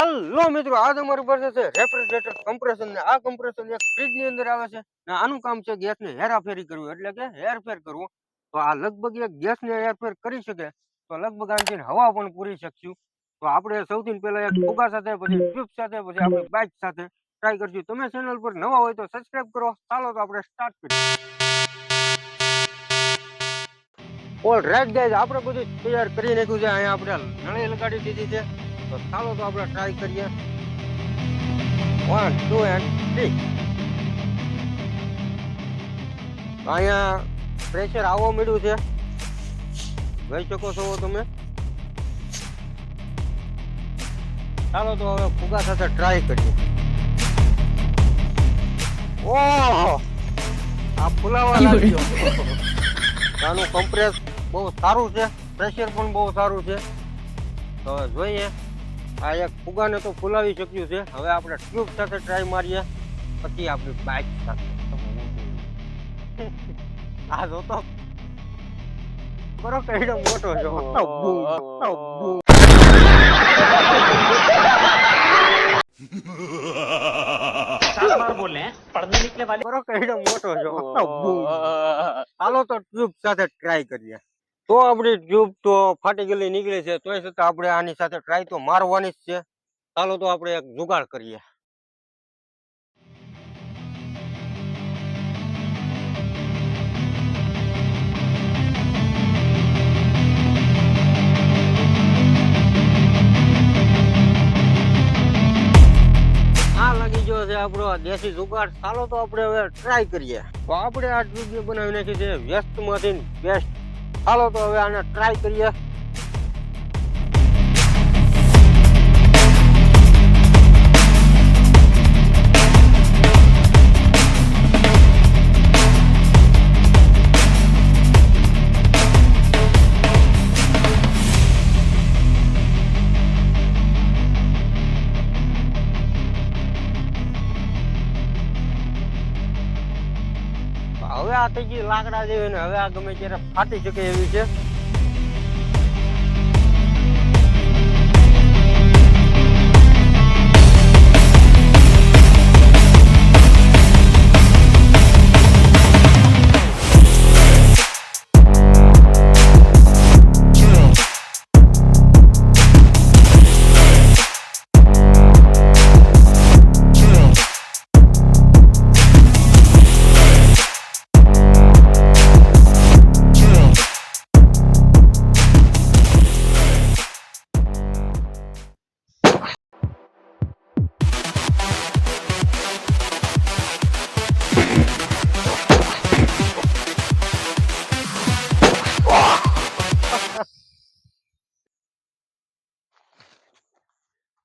Hello મિત્રો આ તમારી પાસે છે રેફ્રિજરેટર કમ્પ્રેશન ને આ કમ્પ્રેશન એક ફ્રીજની અંદર આવે છે. ને આનું કામ છે ગેસ ને હેરાફેરી કરવું. એટલે કે હેરફેર કરવું. તો આ લગભગ એક ગેસ ને હેરફેર કરી શકે. તો લગભગ આનાથી હવા પણ પૂરી શકશું. તો આપણે સૌથી પહેલા એક ફુગા સાથે, પછી ટ્યુબ સાથે, પછી આપણે બાઇક સાથે ટ્રાય કરશું. તમે ચેનલ પર નવા હોય તો સબસ્ક્રાઇબ કરો. ચાલો તો આપણે સ્ટાર્ટ કરીએ. ઓલ રાઈટ ગાઈઝ આપણે બધું તૈયાર કરી નાખ્યું છે. અહીંયા આપણે નળી લગાડી દીધી છે. તો ચાલો તો આપણે ટ્રાય કરીએ. વન ટુ એન્ડ થ્રી અહીંયા પ્રેશર આવવા મળ્યું છે. જોઈ શકો છો તમે? ચાલો તો હવે ફુગા સાથે ટ્રાય કરીએ. ઓહો! આ ફુલાવા લાગ્યો આનું કમ્પ્રેસ બહુ સારું છે. પ્રેશર પણ બહુ સારું છે. તો જોઈએ. આ એક ફુગાને તો ફૂલાવી શક્યું છે. હવે આપણે ટ્યુબ સાથે ટ્રાય મારીએ પછી આપણે બાઇક સાથે. આ જો તો બરો કઈડો મોટો જો હાલો તો ટ્યુબ સાથે ટ્રાય કરીએ. તો આપણી ટ્યુબ તો ફાટી ગયેલી નીકળી છે, તોય છતાં આપણે આની સાથે ટ્રાય તો મારવાની જ છે. ચાલો તો આપણે એક જુગાડ કરીએ. આ લાગી ગયો છે આપણો દેશી જુગાડ. ચાલો તો આપણે હવે ટ્રાય કરીએ. તો આપણે આ ટ્યુબ બનાવી નાખી છે વેસ્ટમાંથી બેસ્ટ ચાલો તો હવે આને ટ્રાય કરીએ. હવે આ થઈ ગઈ લાકડા જેવી ને હવે આ ગમે ત્યારે ફાટી શકે એવી છે.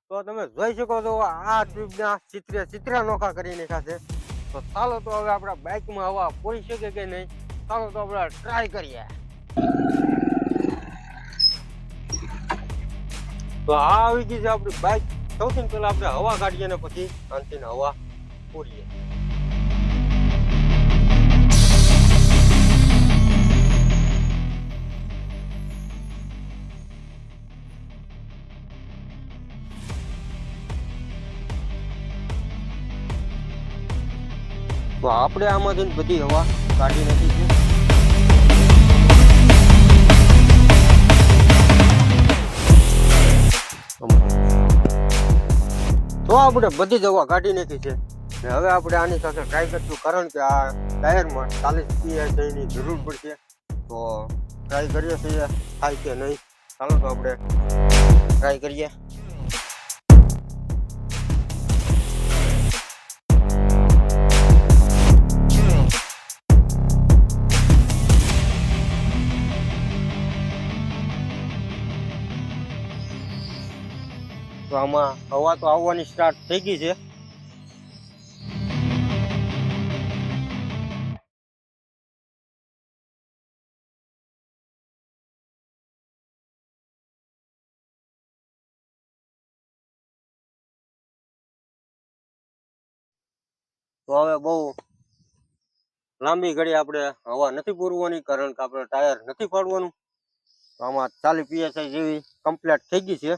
તો તમે જોઈ શકો છો, આ ટ્યુબના ચિત્રે, ચિત્ર નોખા કરી નાખ્યા છે. તો ચાલો તો હવે આપણા બાઇકમાં હવા પૂરી શકે કે નહીં, ચાલો તો આપણે ટ્રાય કરીએ. તો આ આવી ગઈ છે આપણી બાઇક સૌથી પહેલા આપણે હવા કાઢીએ ને પછી આનાથી હવા પૂરીએ. તો આપણે આમાંથી બધી હવા કાઢી નથી છે. તો આપણે બધી જ હવા કાઢી નાખી છે. ને હવે આપણે આની સાથે ટ્રાય કરશું, કારણ કે આ ટાયરમાં ચાલીસ પીએસઆઈની જરૂર પડશે. તો ટ્રાય કરીએ છીએ, થાય કે નહીં. ચાલો તો આપણે ટ્રાય કરીએ. તો આમાં હવા તો આવવાની સ્ટાર્ટ થઈ ગઈ છે. તો હવે બહુ લાંબી ઘડી આપણે હવા નથી પૂરવાની, કારણ કે આપણે ટાયર નથી ફાડવાનું. તો આમાં ચાલી પીએસઆઈ જેવી કમ્પ્લેટ થઈ ગઈ છે.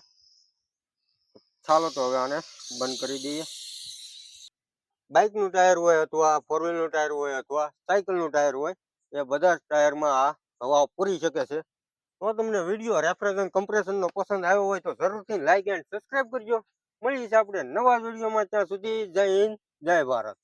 ચાલો તો હવે આને બંધ કરી દઈએ. બાઇકનું ટાયર હોય અથવા ફોર વ્હીલનું ટાયર હોય અથવા સાયકલનું ટાયર હોય, એ બધા જ ટાયરમાં આ હવા પૂરી શકે છે. તો તમને વીડિયો રેફ્રેશન અને કમ્પ્રેશન નો પસંદ આવ્યો હોય તો જરૂરથી લાઇક એન્ડ સબસ્ક્રાઇબ કરજો. મળીએ છીએ આપણે નવા વિડીયોમાં, ત્યાં સુધી જય હિન્દ, જય ભારત.